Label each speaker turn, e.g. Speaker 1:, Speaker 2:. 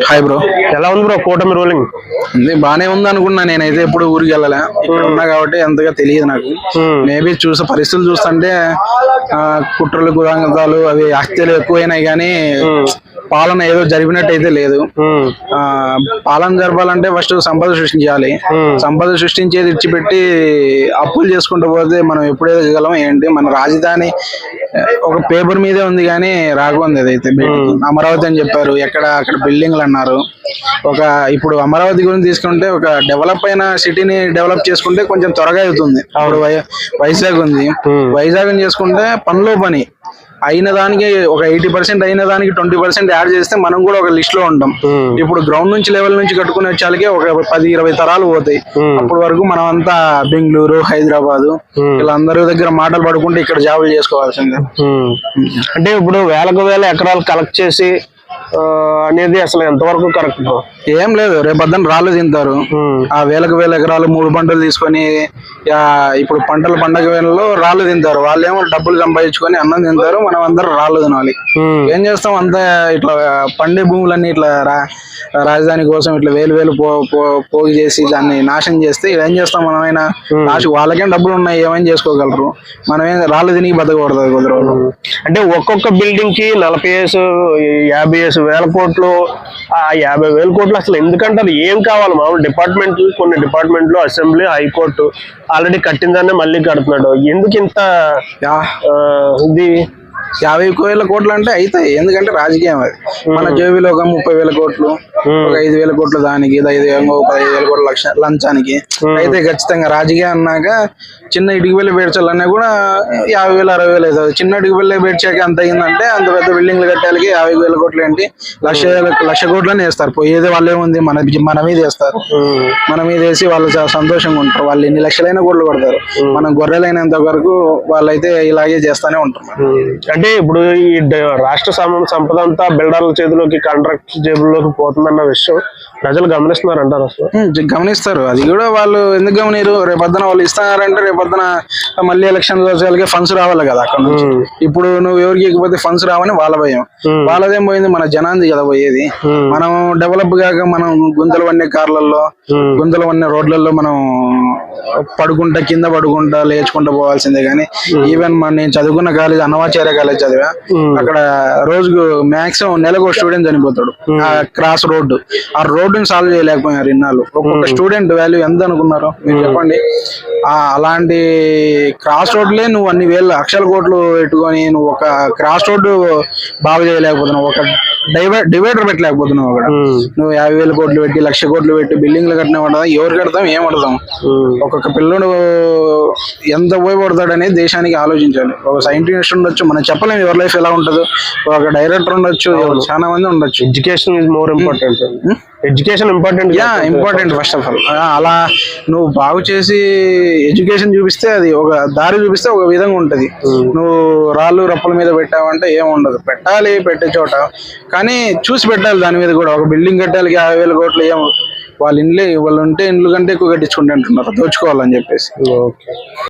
Speaker 1: Hi bro
Speaker 2: ఎలా ఉంది bro కూటమి రూలింగ్
Speaker 1: ఇది బానే ఉంది అనుకున్నా. నేనైతే ఎప్పుడు ఊరికి వెళ్ళలే. ఇక్కడ ఉన్నా కాబట్టి అంతగా తెలియదు నాకు. మేబీ చూసే పరిస్థితులు చూస్తుంటే ఆ, కుట్రలు కుదాంతాలు అవి హత్యలు ఎక్కువైనాయి కానీ పాలన ఏదో జరిపినట్టు అయితే లేదు ఆ పాలన జరపాలంటే ఫస్ట్ సంపద సృష్టించాలి. సంపద సృష్టించేది ఇచ్చిపెట్టి అప్పులు చేసుకుంటూ పోతే మనం ఎప్పుడు ఎదగలం ఏంటి? మన రాజధాని ఒక పేపర్ మీదే ఉంది కానీ రాకుంది అదైతే. అమరావతి అని చెప్పారు ఎక్కడ అక్కడ బిల్డింగ్లు అన్నారు. ఒక ఇప్పుడు అమరావతి గురించి తీసుకుంటే ఒక డెవలప్ అయిన సిటీని డెవలప్ చేసుకుంటే కొంచెం త్వరగా అవుతుంది. ఇప్పుడు వై- వైజాగ్ ఉంది. వైజాగ్ చేసుకుంటే పనిలో పని. అయిన దానికి ఒక ఎయిటీ పర్సెంట్ అయిన దానికి ట్వంటీ పర్సెంట్ యాడ్ చేస్తే మనం కూడా ఒక లిస్ట్లో ఉంటాం ఇప్పుడు గ్రౌండ్ నుంచి లెవెల్ నుంచి కట్టుకునే వచ్చాలకే ఒక పది ఇరవై తరాలు పోతాయి. అప్పటి వరకు మనం అంతా బెంగళూరు హైదరాబాద్ వీళ్ళందరి దగ్గర మాటలు పడుకుంటే ఇక్కడ జాబులు చేసుకోవాల్సిందే.
Speaker 2: అంటే ఇప్పుడు వేలకు వేల ఎకరాలు కలెక్ట్ చేసి అనేది అసలు ఎంతవరకు కరెక్ట్
Speaker 1: ఏం లేదు రేపొద్దున రాళ్ళు తింటారు. ఆ వేలకు వేల ఎకరాలు మూడు పంటలు తీసుకొని ఇప్పుడు పంటల పండగ వేళలో రాళ్ళు తింటారు. వాళ్ళేమో డబ్బులు సంపాదించుకొని అన్నం తింటారు మనం అందరం రాళ్ళు తినాలి. ఏం చేస్తాం అంతా ఇట్లా పండే భూములన్నీ ఇట్లా రాజధాని కోసం ఇట్లా వేలు వేలు పోగు చేసి దాన్ని నాశనం చేస్తే ఏం చేస్తాం మనమైనా? లాస్ట్ వాళ్ళకేం డబ్బులు ఉన్నాయి ఏమైనా చేసుకోగలరు? మనమేం రాళ్ళు తిని బతకూడదు కొద్ది రోజులు
Speaker 2: అంటే ఒక్కొక్క బిల్డింగ్కి నలభై వేసు యాభై వేసు వేల కోట్లు ఆ యాభై వేల కోట్లు అసలు ఎందుకంటారు? ఏం కావాలి? మామూలు డిపార్ట్మెంట్ కొన్ని డిపార్ట్మెంట్లు అసెంబ్లీ హైకోర్టు ఆల్రెడీ కట్టిందాన్ని మళ్ళీ కడుతున్నాడు. ఎందుకు ఇంత ఇది?
Speaker 1: యాభై వేల కోట్లు అంటే అవుతాయి ఎందుకంటే రాజకీయం అది. మన జేబీలో ఒక ముప్పై వేల కోట్లు ఒక ఐదు వేల కోట్లు దానికి ఐదు ఇంకో పదిహేను వేల కోట్ల లక్ష లంచానికి అయితే ఖచ్చితంగా రాజకీయం అన్నాక చిన్న ఇటుక బిల్లు పేర్చాలన్నా కూడా యాభై వేలు అరవై వేలు అవుతుంది. చిన్న ఇటుక బిల్లు పేర్చాక ఎంత అయిందంటే అంత పెద్ద బిల్డింగ్లు కట్టాలకి యాభై వేల కోట్లు ఏంటి? లక్ష లక్ష కోట్లనే వేస్తారు. పోయేది వాళ్ళే ఉంది మన మన మీద వేస్తారు. మన మీద వేసి వాళ్ళు చాలా సంతోషంగా ఉంటారు. వాళ్ళు ఎన్ని లక్షలైనా కోట్లు కొడతారు. మనం గొర్రెలైనంత వరకు వాళ్ళైతే ఇలాగే చేస్తానే ఉంటారు.
Speaker 2: అంటే ఇప్పుడు ఈ రాష్ట్ర సంపద అంతా బిల్డర్ల చేతిలోకి కాంట్రాక్ట్ జేబుల్లోకి పోతుందన్న విషయం ప్రజలు గమనిస్తున్నారు అంటారు అసలు
Speaker 1: గమనిస్తారు. అది కూడా వాళ్ళు ఎందుకు గమనిరు? రేపొద్దున వాళ్ళు ఇస్తున్నారంటే రేపొద్దున మళ్ళీ ఎలక్షన్ రోజులకే ఫండ్స్ రావాలి కదా అక్కడ నుంచి. ఇప్పుడు నువ్వు ఎవరికి ఇకపోతే ఫండ్స్ రావని వాళ్ళ భయం. వాళ్ళదేం పోయింది? మన జనాంది కదా పోయేది. మనం డెవలప్ కాక మనం గుంతలు పడిన కార్లలో గుంతలు పడిన రోడ్లలో మనం పడుకుంటా కింద పడుకుంటా లేచుకుంటా పోవాల్సిందే కానీ ఈవెన్ మన నేను చదువుకున్న కాలేజ్ అన్నమాచార్య కాలేజ్ చదివా. అక్కడ రోజుకు మాక్సిమం నెలకు ఒక స్టూడెంట్ చనిపోతాడు. ఆ క్రాస్ రోడ్డు ఆ రోడ్డుని సాల్వ్ చేయలేకపోయారు ఇన్నాళ్ళు. ఒక్కొక్క స్టూడెంట్ వాల్యూ ఎంత అనుకున్నారు? మీరు చెప్పండి. ఆ అలాంటి క్రాస్ రోడ్లే నువ్వు అన్ని వేల లక్షల కోట్లు పెట్టుకొని నువ్వు ఒక క్రాస్ రోడ్డు బాగు చేయలేకపోతున్నావు. ఒక డైవర్ డివైడర్ పెట్టలేకపోతున్నావు అక్కడ. నువ్వు యాభై వేల కోట్లు పెట్టి లక్ష కోట్లు పెట్టి బిల్డింగ్లు కట్టినా పడదా ఎవరు కడతాం ఏం పడతాం ఒక్కొక్క పిల్లడు ఎంత ఉపయోగపడతాడు అనేది దేశానికి ఆలోచించాలి. ఒక సైంటిస్ట్ ఉండొచ్చు మనం చెప్పలేము ఎవరి లైఫ్ ఎలా ఉంటుందో. ఒక డైరెక్టర్ ఉండొచ్చు చాలా మంది ఉండొచ్చు.
Speaker 2: Education is more important education important
Speaker 1: yeah important first of all అలా నువ్వు బాగు చేసి ఎడ్యుకేషన్ చూపిస్తే అది ఒక దారి చూపిస్తే ఒక విధంగా ఉంటది. నువ్వు రాళ్ళు రప్పల మీద పెట్టావంటే ఏం ఉండదు. పెట్టాలి పెట్టే చోట. కానీ చూసి పెట్టాలి దాని మీద కూడా. ఒక బిల్డింగ్ కట్టాలి యాభై వేల కోట్లు ఏం వాళ్ళ ఇండ్లే వాళ్ళు ఉంటే ఇండ్లు కంటే ఎక్కువ కట్టించుకుంటే అంటున్నారు. దోచుకోవాలని చెప్పేసి.
Speaker 2: ఓకే